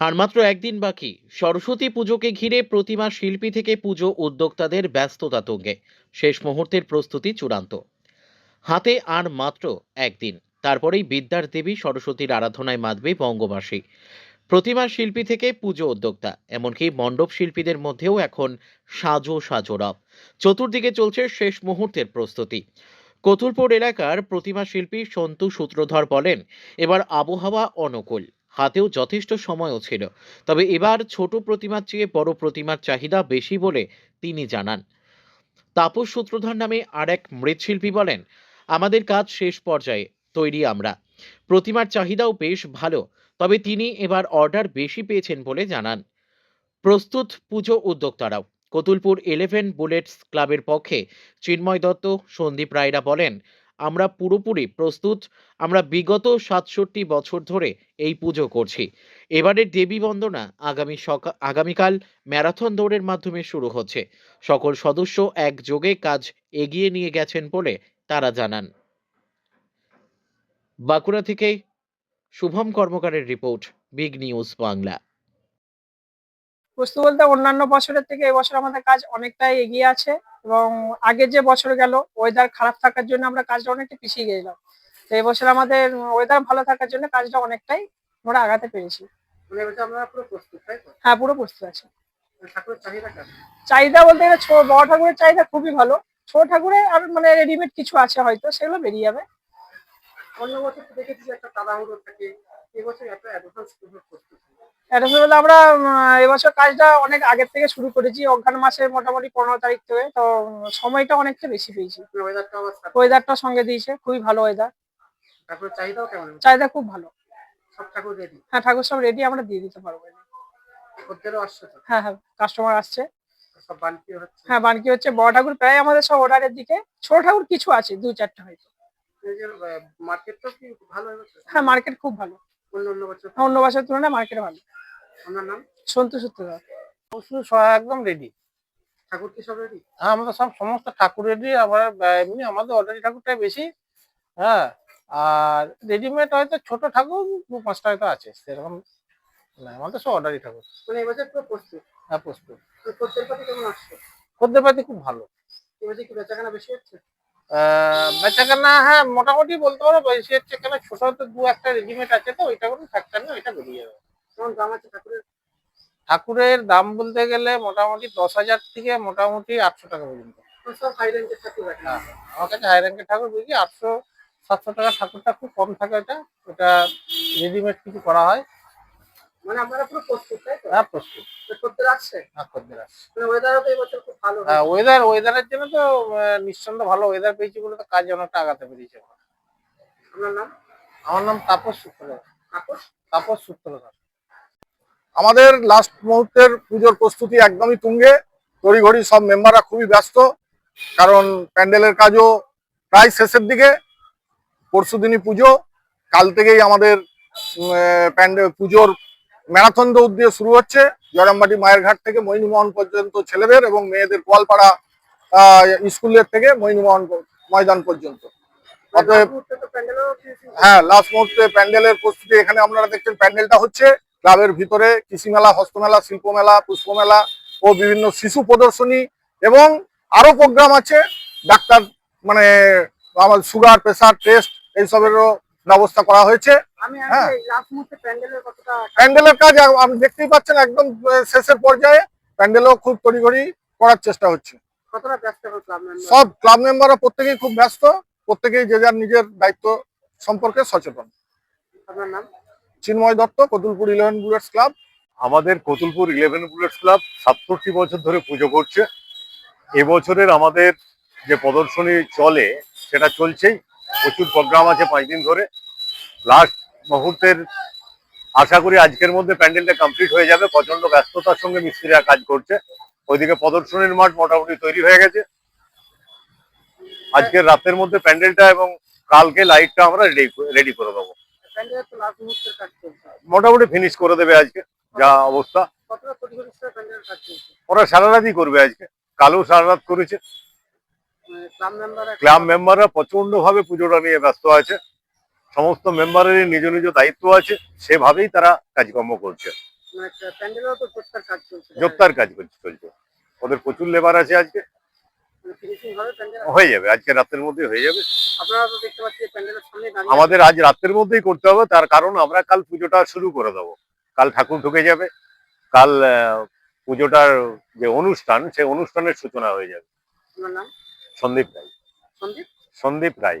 আর মাত্র একদিন বাকি। সরস্বতী পুজোকে ঘিরে প্রতিমা শিল্পী থেকে পুজো উদ্যোক্তাদের ব্যস্ততা তুঙ্গে। শেষ মুহূর্তের প্রস্তুতি চূড়ান্ত। হাতে আর মাত্র একদিন। তারপরেই বিদ্যার দেবী সরস্বতীর আরাধনায় মাতবে বঙ্গবাসী। প্রতিমা শিল্পী থেকে পুজো উদ্যোক্তা। এমনকি মণ্ডপ শিল্পীদের মধ্যেও এখন সাজো সাজো রব। চতুর্দিকে চলছে শেষ মুহূর্তের প্রস্তুতি। কতুলপুর এলাকার প্রতিমা শিল্পী সন্তু সূত্রধর বলেন, এবার আবহাওয়া অনুকূল। হাতেও যথেষ্ট সময়ও ছিল। তবে এবার ছোট প্রতিমার চেয়ে বড় প্রতিমার চাহিদা বেশি বলে তিনি জানান। তাপস সূত্রধর নামে আর এক মৃৎশিল্পী বলেন, আমাদের কাজ শেষ পর্যায়ে, তৈরি আমরা। প্রতিমার চাহিদাও বেশ ভালো, তবে তিনি এবার অর্ডার বেশি পেয়েছেন বলে জানান। প্রস্তুত পুজো উদ্যোক্তারাও, কতুলপুর ইলেভেন বুলেটস ক্লাবের পক্ষে চিন্ময় দত্ত, সন্দীপ রায়রা বলেন আমরা পুরোপুরি প্রস্তুত। আমরা বিগত সাতষট্টি বছর ধরে এই পুজো করছি। এবারের দেবী বন্দনা আগামী সকাল আগামীকাল ম্যারাথন দৌড়ের মাধ্যমে শুরু হচ্ছে। সকল সদস্য একযোগে কাজ এগিয়ে নিয়ে গেছেন বলে তারা জানান। বাঁকুড়া থেকে শুভম কর্মকারের রিপোর্ট, বিগ নিউজ বাংলা। প্রস্তুত বলতে অন্যান্য বছরের থেকে এবছর আমাদের কাজ অনেকটাই এগিয়ে আছে এবং আগের যে বছর গেল ওয়েদার খারাপ থাকার জন্য আমরা কাজটা অনেকটা পিছিয়ে গেছিলাম। তো এবছর আমাদের ওয়েদার ভালো থাকার জন্য কাজটা অনেকটাই আমরা আগাতে পেরেছি। মানে এবছর পুরো প্রস্তুত হ্যাঁ পুরো প্রস্তুত আছে। ঠাকুরের চাহিদা বলতে গেলে বড় ঠাকুরের চাহিদা খুবই ভালো। ছোট ঠাকুরের আর মানে রেডিমেড কিছু আছে হয়তো সেগুলো বেরিয়ে যাবে। অন্য বছর দেখেছি একটা তাড়াহুড়ো থাকে এবছর এত অ্যাডভান্স প্রস্তুত বলতে আমরা এবছর কাজটা অনেক আগের থেকে শুরু করেছি অজ্ঞান মাসের মোটামুটি পনেরো তারিখ থেকে তো সময়টা অনেকটা বেশি পেয়েছি। ওয়েদারটা সঙ্গে দিয়েছে খুবই ভালো ওয়েদার চাহিদা খুব ভালো। হ্যাঁ ঠাকুর সব রেডি আমরা দিয়ে দিতে পারব। হ্যাঁ হ্যাঁ কাস্টমার আসছে। হ্যাঁ বানকি হচ্ছে বড় ঠাকুর প্রায় আমাদের সব অর্ডারের দিকে ছোট ঠাকুর কিছু আছে দু চারটে হয়তো। হ্যাঁ মার্কেট খুব ভালো। অন্য অন্য বছর তুলনায় মার্কেট ভালো। আপনার নাম? সূত্রধর একদম রেডি ঠাকুর কি সব রেডি হ্যাঁ আমাদের সব সমস্ত ঠাকুর রেডি আবার এমনি আমাদের অর্ডারি ঠাকুরটাই বেশি। হ্যাঁ আর রেডিমেড হয়তো ছোট ঠাকুর দু পাঁচটা হয়তো আছে সেরকম না আমাদের সব অর্ডারি ঠাকুর। মানে এবছর পুরো প্রস্তুত? হ্যাঁ প্রস্তুত। কেমন আসছে? খুব ভালো। এবছর কি বেচাকেনা বেশি হচ্ছে? বেচাকেনা হ্যাঁ মোটামুটি বলতে পারো বেশি হচ্ছে কেন ছোট হয়তো দু একটা রেডিমেড আছে তো ওইটা কোনো ফ্যাক্টর নেই ওইটা বেরিয়ে যাবে। ঠাকুরের? ঠাকুরের দাম বলতে গেলে মোটামুটি দশ হাজার থেকে মোটামুটি আটশো টাকা পর্যন্ত। আমার কাছে হাই র্যাঙ্কের ঠাকুর বুঝি আটশো সাতশো টাকা ঠাকুরটা খুব কম থাকে ওটা। ওটা রেডিমেড কিছু করা হয়। মানে আপনারা পুরো প্রস্তুত তাই তো? হ্যাঁ প্রস্তুত। তো খদ্দের আসছে? হ্যাঁ খদ্দের আসছে। মানে ওয়েদারও তো এবছর খুব ভালো হ্যাঁ ওয়েদার ওয়েদারের জন্য তো নিঃসন্দেহে ভালো ওয়েদার পেয়েছি বলে তো কাজ অনেকটা আগাতে পেরেছি আমরা। আপনার নাম? আমার নাম তাপস সূত্রধর তাপস? তাপস সূত্রধর আমাদের লাস্ট মুহূর্তের পুজোর প্রস্তুতি একদমই তুঙ্গে। তড়িঘড়ি সব মেম্বাররা খুবই ব্যস্ত কারণ প্যান্ডেলের কাজও প্রায় শেষের দিকে। পরশুদিনই পুজো কাল থেকেই আমাদের প্যান্ডেল পুজোর ম্যারাথন দৌড় দিয়ে শুরু হচ্ছে। জয়রামবাটি মায়ের ঘাট থেকে মৈনীমোহন পর্যন্ত ছেলেদের এবং মেয়েদের কোয়ালপাড়া আহ, স্কুলের থেকে মৈনীমোহন ময়দান পর্যন্ত। অতএব হ্যাঁ লাস্ট মুহূর্তে প্যান্ডেলের প্রস্তুতি এখানে আপনারা দেখছেন প্যান্ডেলটা হচ্ছে ক্লাবের ভিতরে কৃষি মেলা হস্তমেলা শিল্প মেলা পুষ্প মেলা ও বিভিন্ন শিশু প্রদর্শনী এবং আরও প্রোগ্রাম আছে। ডাক্তার মানে আমার সুগার প্রেসার টেস্ট এইসবেরও ব্যবস্থা করা হয়েছে। হ্যাঁ। প্যান্ডেলের কাজ আপনি দেখতেই পাচ্ছেন একদম শেষের পর্যায়ে প্যান্ডেলও খুব তড়িঘড়ি করার চেষ্টা হচ্ছে। সব ক্লাব মেম্বাররা প্রত্যেকেই খুব ব্যস্ত প্রত্যেকেই যে যার নিজের দায়িত্ব সম্পর্কে সচেতন। আপনার নাম? Chinmoy Dutta, Kotulpur eleven bullets club আমাদের কতুলপুর ইলেভেন বুলেটস ক্লাব সাতষট্টি বছর ধরে পুজো করছে। এবছরের আমাদের যে প্রদর্শনী চলে, সেটা চলছেই। প্রচুর প্রোগ্রাম আছে পাঁচ দিন ধরে। লাস্ট মুহূর্তের আশা করি আজকের মধ্যে প্যান্ডেলটা কমপ্লিট হয়ে যাবে। প্রচণ্ড ব্যস্ততার সঙ্গে মিস্ত্রিরা কাজ করছে। ওইদিকে প্রদর্শনীর মাঠ মোটামুটি তৈরি হয়ে গেছে। আজকের রাতের মধ্যে প্যান্ডেলটা এবং কালকে লাইটটা আমরা রেডি রেডি করে দেবো। মোটামুটি ফিনিশ করে দেবে আজকে যা অবস্থা। ওরা সারা রাতই করবে আজকে। কালও সারা রাত করেছে ক্লাব মেম্বার ক্লাব মেম্বাররা প্রচণ্ড ভাবে পুজোটা নিয়ে ব্যস্ত আছে। সমস্ত মেম্বারেরই নিজ নিজ দায়িত্ব আছে। সেভাবেই তারা কাজকর্ম করছে। মানে জোরদার কাজ চলছে। করছে চলছে ওদের প্রচুর লেবার আছে আজকে। প্যান্ডেল? হয়ে যাবে আজকে রাতের মধ্যে হয়ে যাবে। আমাদের আজ রাতের মধ্যেই করতে হবে তার কারণ আমরা কাল পুজোটা শুরু করে দেবো। কাল ঠাকুর ঢুকে যাবে কাল পুজোটার যে অনুষ্ঠান সেই অনুষ্ঠানের সূচনা হয়ে যাবে। সন্দীপ রায়। সন্দীপ? সন্দীপ রায়।